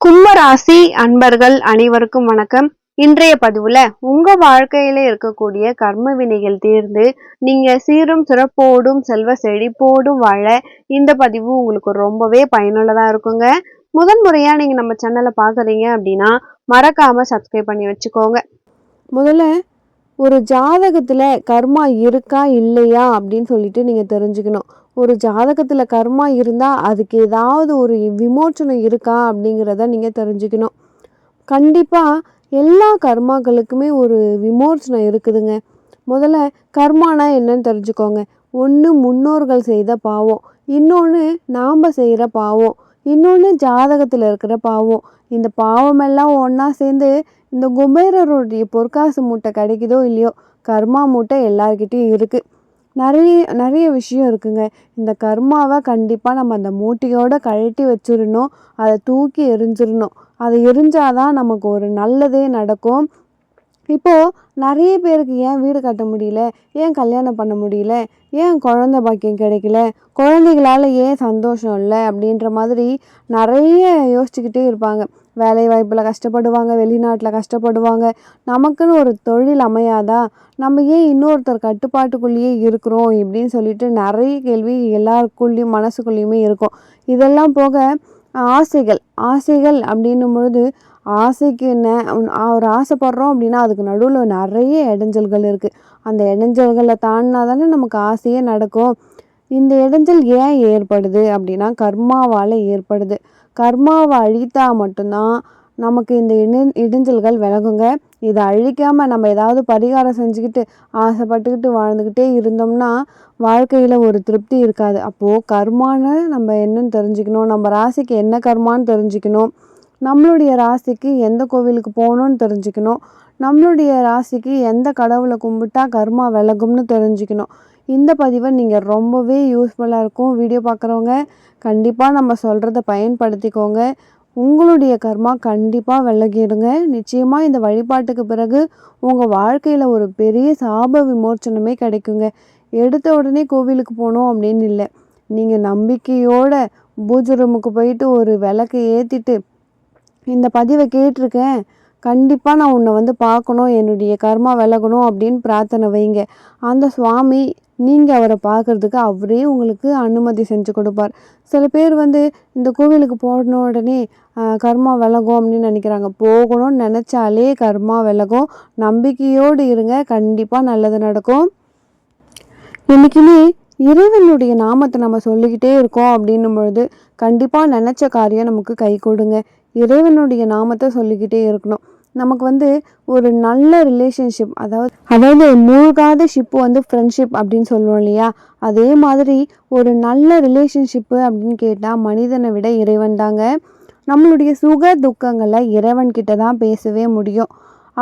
கும்பராசி அன்பர்கள் அனைவருக்கும் வணக்கம். இன்றைய பதிவுல உங்க வாழ்க்கையில இருக்கக்கூடிய கர்ம வினைகள் தீர்ந்து நீங்க சீரும் சிறப்போடும் செல்வ செழிப்போடும் வாழ இந்த பதிவு உங்களுக்கு ரொம்பவே பயனுள்ளதா இருக்குங்க. முதன் முறையா நீங்க நம்ம சேனலை பாக்குறீங்க அப்படின்னா மறக்காம சப்ஸ்கிரைப் பண்ணி வச்சுக்கோங்க. முதல்ல ஒரு ஜாதகத்தில் கர்மா இருக்கா இல்லையா அப்படின்னு சொல்லிட்டு நீங்கள் தெரிஞ்சுக்கணும். ஒரு ஜாதகத்தில் கர்மா இருந்தால் அதுக்கு ஏதாவது ஒரு விமோச்சனம் இருக்கா அப்படிங்கிறத நீங்கள் தெரிஞ்சுக்கணும். கண்டிப்பாக எல்லா கர்மாக்களுக்குமே ஒரு விமோச்சனம் இருக்குதுங்க. முதல்ல கர்மானா என்னன்னு தெரிஞ்சுக்கோங்க. ஒன்று முன்னோர்கள் செய்த பாவம். இன்னொன்று நாம் செய்கிற பாவம். இன்னொன்று ஜாதகத்தில் இருக்கிற பாவம். இந்த பாவமெல்லாம் ஒன்றா சேர்ந்து இந்த குபேரருடைய பொற்காசு மூட்டை கிடைக்குதோ இல்லையோ கர்மா மூட்டை எல்லார்கிட்டயும் இருக்குது நிறைய நிறைய விஷயம் இருக்குங்க. இந்த கர்மாவை கண்டிப்பாக நம்ம அந்த மூட்டையோட கழட்டி வச்சிடணும். அதை தூக்கி எரிஞ்சிடணும். அதை எரிஞ்சாதான் நமக்கு ஒரு நல்லதே நடக்கும். இப்போது நிறைய பேருக்கு ஏன் வீடு கட்ட முடியல? ஏன் கல்யாணம் பண்ண முடியல? ஏன் குழந்த பாக்கியம் கிடைக்கல? குழந்தைகளால் ஏன் சந்தோஷம் இல்லை? அப்படின்ற மாதிரி நிறைய யோசிச்சுக்கிட்டே இருப்பாங்க. வேலை வாய்ப்பில் கஷ்டப்படுவாங்க வெளிநாட்டில் கஷ்டப்படுவாங்க. நமக்குன்னு ஒரு தொழில் அமையாதா? நம்ம ஏன் இன்னொருத்தர் கட்டுப்பாட்டுக்குள்ளேயே இருக்கிறோம் இப்படின்னு சொல்லிட்டு நிறைய கேள்வி எல்லாருக்குள்ளேயும் மனசுக்குள்ளேயுமே இருக்கும். இதெல்லாம் போக ஆசைகள் ஆசைகள் அப்படின்னும் பொழுது ஆசைக்கு என்ன? ஒரு ஆசைப்படுறோம் அப்படின்னா அதுக்கு நடுவில் நிறைய இடைஞ்சல்கள் இருக்குது அந்த இடைஞ்சல்களை தாண்டினா தானே நமக்கு ஆசையே நடக்கும். இந்த இடைஞ்சல் ஏன் ஏற்படுது அப்படின்னா கர்மாவால் ஏற்படுது. கர்மாவை அழித்தா மட்டும்தான் நமக்கு இந்த இடை இடைஞ்சல்கள் விலகுங்க. இதை அழிக்காமல் நம்ம ஏதாவது பரிகாரம் செஞ்சுக்கிட்டு ஆசைப்பட்டுக்கிட்டு வாழ்ந்துக்கிட்டே இருந்தோம்னா வாழ்க்கையில் ஒரு திருப்தி இருக்காது. அப்போது கர்மான்னு நம்ம என்னன்னு தெரிஞ்சுக்கணும். நம்ம ராசிக்கு என்ன கர்மான்னு தெரிஞ்சுக்கணும். நம்மளுடைய ராசிக்கு எந்த கோவிலுக்கு போகணும்னு தெரிஞ்சுக்கணும். நம்மளுடைய ராசிக்கு எந்த கடவுளை கும்பிட்டா கர்மா விலகும்னு தெரிஞ்சுக்கணும். இந்த பதிவை நீங்கள் ரொம்பவே யூஸ்ஃபுல்லாக இருக்கும். வீடியோ பார்க்குறவங்க கண்டிப்பாக நம்ம சொல்கிறத பயன்படுத்திக்கோங்க. உங்களுடைய கர்மா கண்டிப்பாக விலகிடுங்க. நிச்சயமாக இந்த வழிபாட்டுக்கு பிறகு உங்கள் வாழ்க்கையில் ஒரு பெரிய சாப விமோச்சனமே கிடைக்குங்க. எடுத்த உடனே கோவிலுக்கு போகணும் அப்படின்னு இல்லை. நீங்கள் நம்பிக்கையோட பூஜை ரூமுக்கு போயிட்டு ஒரு விளக்கு ஏற்றிட்டு இந்த பதிவை கேட்டிருக்கேன். கண்டிப்பாக நான் உன்னை வந்து பார்க்கணும் என்னுடைய கர்மா விலகணும் அப்படின்னு பிரார்த்தனை வைங்க. அந்த சுவாமி நீங்கள் அவரை பார்க்குறதுக்கு அவரே உங்களுக்கு அனுமதி செஞ்சு கொடுப்பார். சில பேர் வந்து இந்த கோவிலுக்கு போன உடனே கர்மா விலகும் அப்படின்னு நினைக்கிறாங்க. போகணும்னு நினச்சாலே கர்மா விலகும். நம்பிக்கையோடு இருங்க. கண்டிப்பாக நல்லது நடக்கும். என்றைக்குமே இறைவனுடைய நாமத்தை நம்ம சொல்லிக்கிட்டே இருக்கோம் அப்படின்னும் பொழுது கண்டிப்பாக நினச்ச காரியம் நமக்கு கை கொடுங்க. இறைவனுடைய நாமத்தை சொல்லிக்கிட்டே இருக்கணும். நமக்கு வந்து ஒரு நல்ல ரிலேஷன்ஷிப் அதாவது அதாவது மூழ்காத ஷிப்பு வந்து ஃப்ரெண்ட்ஷிப் அப்படின்னு சொல்லுவோம் இல்லையா? அதே மாதிரி ஒரு நல்ல ரிலேஷன்ஷிப்பு அப்படின்னு கேட்டால் மனிதனை விட இறைவன் தாங்க. நம்மளுடைய சுக துக்கங்களை இறைவன்கிட்ட தான் பேசவே முடியும்.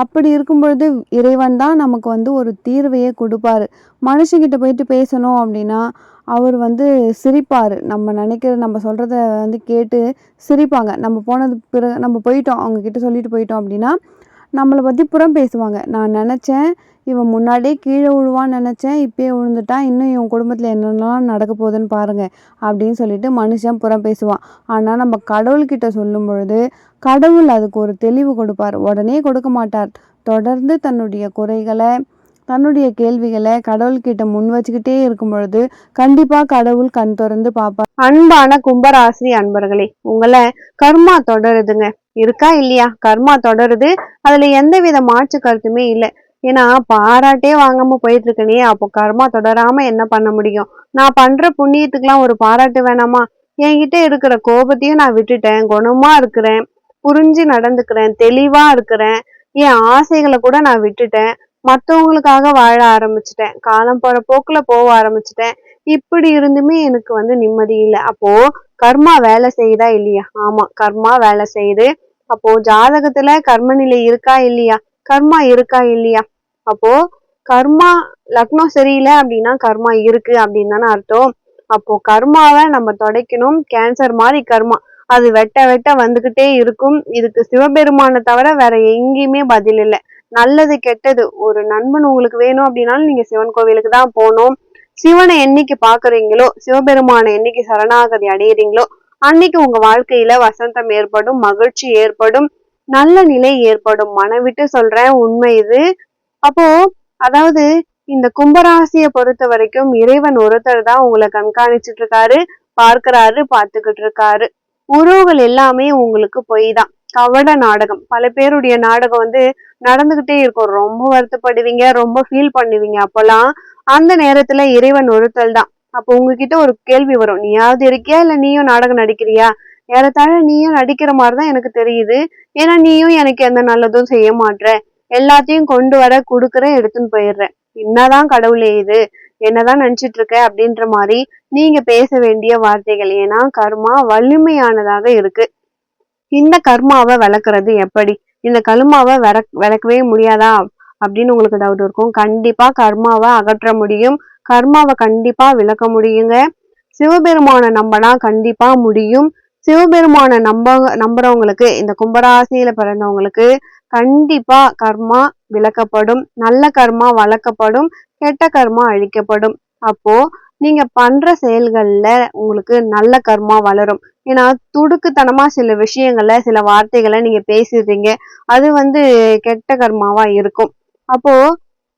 அப்படி இருக்கும் பொழுது இறைவன் தான் நமக்கு வந்து ஒரு தீர்வையே கொடுப்பாரு. மனுஷங்கிட்ட போயிட்டு பேசணும் அப்படின்னா அவர் வந்து சிரிப்பார். நம்ம நினைக்கிற நம்ம சொல்கிறத வந்து கேட்டு சிரிப்பாங்க. நம்ம போனது பிறகு நம்ம போயிட்டோம் அவங்கக்கிட்ட சொல்லிட்டு போயிட்டோம் அப்படின்னா நம்மளை பற்றி புறம் பேசுவாங்க. நான் நினச்சேன் இவன் முன்னாடியே கீழே விழுவான்னு நினச்சேன் இப்பயே விழுந்துட்டான். இன்னும் இவன் குடும்பத்தில் என்னென்னலாம் நடக்க போகுதுன்னு பாருங்கள் அப்படின்னு சொல்லிட்டு மனுஷன் புறம் பேசுவான். ஆனால் நம்ம கடவுள்கிட்ட சொல்லும் பொழுது கடவுள் அதுக்கு ஒரு தெளிவு கொடுப்பார். உடனே கொடுக்க மாட்டார். தொடர்ந்து தன்னுடைய குறைகளை தன்னுடைய கேள்விகளை கடவுள்கிட்ட முன் வச்சுக்கிட்டே இருக்கும் பொழுது கண்டிப்பா கடவுள் கண் திறந்து பார்ப்பார். அன்பான கும்பராசி அன்பர்களே உங்களை கர்மா தொடருதுங்க. இருக்கா இல்லையா? கர்மா தொடருது. அதுல எந்த வித மாற்று கருத்துமே இல்லை. ஏன்னா பாராட்டே வாங்காம போயிட்டு இருக்கனே அப்போ கர்மா தொடராம என்ன பண்ண முடியும்? நான் பண்ற புண்ணியத்துக்கெல்லாம் ஒரு பாராட்டு வேணாமா? என்கிட்ட இருக்கிற கோபத்தையும் நான் விட்டுட்டேன் குணமா இருக்கிறேன் புரிஞ்சு நடந்துக்கிறேன் தெளிவா இருக்கிறேன் என் ஆசைகளை கூட நான் விட்டுட்டேன் மற்றவங்களுக்காக வாழ ஆரம்பிச்சிட்டேன் காலம் போற போக்குல போக ஆரம்பிச்சிட்டேன் இப்படி இருந்துமே எனக்கு வந்து நிம்மதி இல்லை. அப்போ கர்மா வேலை செய்யுதா இல்லையா? ஆமா கர்மா வேலை செய்யுது. அப்போ ஜாதகத்துல கர்ம நிலை இருக்கா இல்லையா? கர்மா இருக்கா இல்லையா? அப்போ கர்மா லக்னம் சரியில்லை அப்படின்னா கர்மா இருக்கு அப்படின்னு தானே அர்த்தம். அப்போ கர்மாவை நம்ம தொடைக்கணும். கேன்சர் மாதிரி கர்மா. அது வெட்ட வெட்ட வந்துகிட்டே இருக்கும். இதுக்கு சிவபெருமானை தவிர வேற எங்கேயுமே பதில் இல்லை. நல்லது கெட்டது. ஒரு நண்பன் உங்களுக்கு வேணும் அப்படின்னாலும் நீங்க சிவன் கோவிலுக்கு தான் போகணும். சிவனை என்னைக்கு பாக்குறீங்களோ சிவபெருமானை என்னைக்கு சரணாகதி அடையிறீங்களோ அன்னைக்கு உங்க வாழ்க்கையில வசந்தம் ஏற்படும் மகிழ்ச்சி ஏற்படும் நல்ல நிலை ஏற்படும். மனம் விட்டு சொல்றேன் உண்மை இது. அப்போ அதாவது இந்த கும்பராசியை பொறுத்த வரைக்கும் இறைவன் ஒருத்தர் தான் உங்களை கண்காணிச்சுட்டு இருக்காரு பார்க்கிறாரு பார்த்துக்கிட்டு இருக்காரு உறவுகள் எல்லாமே உங்களுக்கு பொய் தான். கவட நாடகம். பல பேருடைய நாடகம் வந்து நடந்துகிட்டே இருக்கும். ரொம்ப வருத்தப்படுவீங்க ரொம்ப ஃபீல் பண்ணுவீங்க அப்பெல்லாம் அந்த நேரத்துல இறைவன் ஒருத்தல் தான். அப்போ உங்ககிட்ட ஒரு கேள்வி வரும். நீயாவது இருக்கியா? இல்ல நீயும் நாடகம் நடிக்கிறியா? ஏறத்தாழ நீயும் நடிக்கிற மாதிரிதான் எனக்கு தெரியுது. ஏன்னா நீயும் எனக்கு எந்த நல்லதும் செய்ய மாட்ற. எல்லாத்தையும் கொண்டு வர கொடுக்குறேன் எடுத்துன்னு போயிடுறேன். என்னதான் கடவுளே இது? என்னதான் நினைச்சிட்டு இருக்க அப்படின்ற மாதிரி நீங்க பேச வேண்டிய வார்த்தைகள். ஏன்னா கர்மா வலிமையானதாக இருக்கு. இந்த கர்மாவை விளக்குறது எப்படி? இந்த கருமாவை விளக் விளக்கவே முடியாதா? அப்படின்னு உங்களுக்கு டவுட் இருக்கும். கண்டிப்பா கர்மாவை அகற்ற முடியும். கர்மாவை கண்டிப்பா விளக்க முடியுங்க. சிவபெருமானை நம்பனா கண்டிப்பா முடியும். சிவபெருமானை நம்ப நம்புறவங்களுக்கு இந்த கும்பராசியில பிறந்தவங்களுக்கு கண்டிப்பா கர்மா விளக்கப்படும் நல்ல கர்மா வளர்க்கப்படும் கெட்ட கர்மா அழிக்கப்படும். அப்போ நீங்க பண்ற செயல்கள்ல உங்களுக்கு நல்ல கர்மா வளரும். ஏன்னா துடுக்குத்தனமா சில விஷயங்கள்ல சில வார்த்தைகளை நீங்க பேசிடுறீங்க. அது வந்து கெட்ட கர்மாவா இருக்கும். அப்போ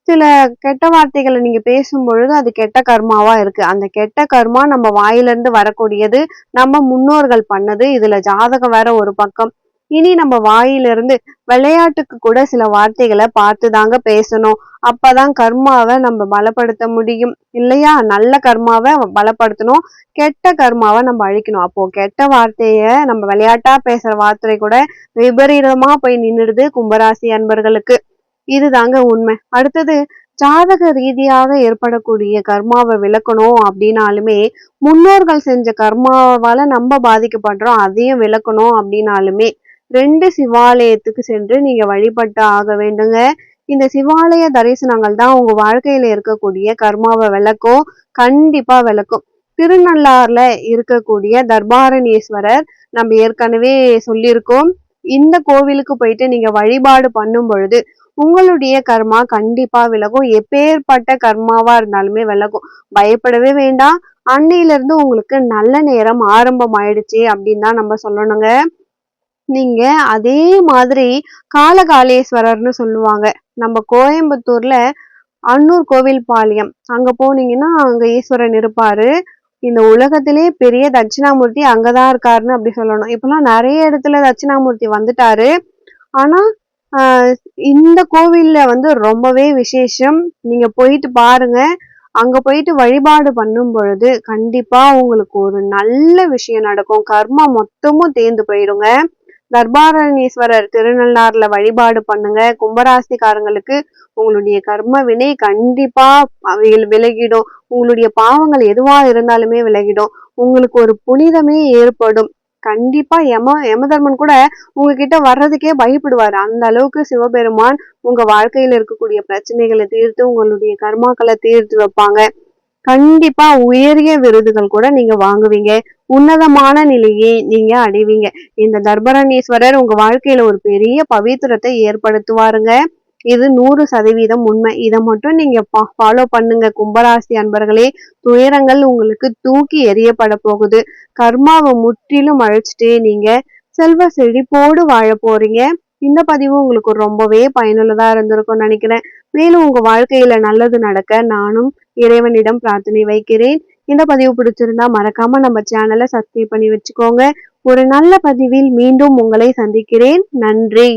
சில கெட்ட வார்த்தைகளை நீங்க பேசும் பொழுது அது கெட்ட கர்மாவா இருக்கு. அந்த கெட்ட கர்மா நம்ம வாயிலிருந்து வரக்கூடியது நம்ம முன்னோர்கள் பண்ணது. இதுல ஜாதகம் வேற ஒரு பக்கம். இனி நம்ம வாயிலிருந்து விளையாட்டுக்கு கூட சில வார்த்தைகளை பார்த்து தாங்க பேசணும். அப்பதான் கர்மாவை நம்ம பலப்படுத்த முடியும். இல்லையா? நல்ல கர்மாவை பலப்படுத்தணும். கெட்ட கர்மாவை நம்ம அழிக்கணும். அப்போ கெட்ட வார்த்தைய நம்ம விளையாட்டா பேசுற வார்த்தை கூட விபரீதமா போய் நின்றுடுது கும்பராசி அன்பர்களுக்கு. இதுதாங்க உண்மை. அடுத்தது ஜாதக ரீதியாக ஏற்படக்கூடிய கர்மாவை விளக்கணும் அப்படின்னாலுமே முன்னோர்கள் செஞ்ச கர்மாவால நம்ம பாதிக்கப்படுறோம் அதையும் விளக்கணும் அப்படின்னாலுமே ரெண்டு சிவாலயத்துக்கு சென்று நீங்க வழிபட்டு ஆக வேண்டுங்க. இந்த சிவாலய தரிசனங்கள் தான் உங்க வாழ்க்கையில இருக்கக்கூடிய கர்மாவை விளக்கும் கண்டிப்பா விளக்கும். திருநள்ளாறுல இருக்கக்கூடிய தர்பாரணீஸ்வரர் நம்ம ஏற்கனவே சொல்லியிருக்கோம். இந்த கோவிலுக்கு போயிட்டு நீங்க வழிபாடு பண்ணும் பொழுது உங்களுடைய கர்மா கண்டிப்பா விலகும். எப்பேற்பட்ட கர்மாவா இருந்தாலுமே விலகும். பயப்படவே வேண்டாம். அன்னையில இருந்து உங்களுக்கு நல்ல நேரம் ஆரம்பம் ஆயிடுச்சு அப்படின்னு தான் நம்ம சொல்லணுங்க. நீங்க அதே மாதிரி காலகாலேஸ்வரர்னு சொல்லுவாங்க. நம்ம கோயம்புத்தூர்ல அன்னூர் கோவில் பாளையம். அங்க போனீங்கன்னா அங்க ஈஸ்வரன் இருப்பாரு. இந்த உலகத்திலே பெரிய தட்சிணாமூர்த்தி அங்கதான் இருக்காருன்னு அப்படி சொல்லணும். இப்பெல்லாம் நிறைய இடத்துல தட்சிணாமூர்த்தி வந்துட்டாரு. ஆனா இந்த கோவில்ல வந்து ரொம்பவே விசேஷம். நீங்க போயிட்டு பாருங்க. அங்க போயிட்டு வழிபாடு பண்ணும் பொழுது கண்டிப்பா உங்களுக்கு ஒரு நல்ல விஷயம் நடக்கும். கர்மா மொத்தமும் தேர்ந்து போயிடுங்க. தர்பாரணீஸ்வரர் திருநள்ளாறுல வழிபாடு பண்ணுங்க. கும்பராசிக்காரங்களுக்கு உங்களுடைய கர்ம வினை கண்டிப்பா விலகிடும். உங்களுடைய பாவங்கள் எதுவா இருந்தாலுமே விலகிடும். உங்களுக்கு ஒரு புனிதமே ஏற்படும். கண்டிப்பா யம யமதர்மன் கூட உங்ககிட்ட வர்றதுக்கே பயப்படுவார். அந்த அளவுக்கு சிவபெருமான் உங்க வாழ்க்கையில இருக்கக்கூடிய பிரச்சனைகளை தீர்த்து உங்களுடைய கர்மாக்களை தீர்த்து வைப்பாங்க. கண்டிப்பா உயரிய விருதுகள் கூட நீங்க வாங்குவீங்க. உன்னதமான நிலையை நீங்க அடைவீங்க. இந்த தர்பரணீஸ்வரர் உங்க வாழ்க்கையில ஒரு பெரிய பவித்திரத்தை ஏற்படுத்துவாருங்க. இது நூறு சதவீதம் உண்மை. இதை மட்டும் நீங்க ஃபாலோ பண்ணுங்க. கும்பராசி அன்பர்களே துயரங்கள் உங்களுக்கு தூக்கி எறியப்பட போகுது. கர்மாவை முற்றிலும் அழைச்சிட்டே நீங்க செல்வ செழிப்போடு வாழ போறீங்க. இந்த பதிவு உங்களுக்கு ரொம்பவே பயனுள்ளதா இருந்திருக்கும்னு நினைக்கிறேன். மேலும் உங்க வாழ்க்கையில நல்லது நடக்க நானும் இறைவனிடம் பிரார்த்தனை வைக்கிறேன். இந்த பதிவு பிடிச்சிருந்தா மறக்காம நம்ம சேனலை சப்ஸ்கிரைப் பண்ணி வச்சுக்கோங்க. ஒரு நல்ல பதிவில் மீண்டும் உங்களை சந்திக்கிறேன். நன்றி.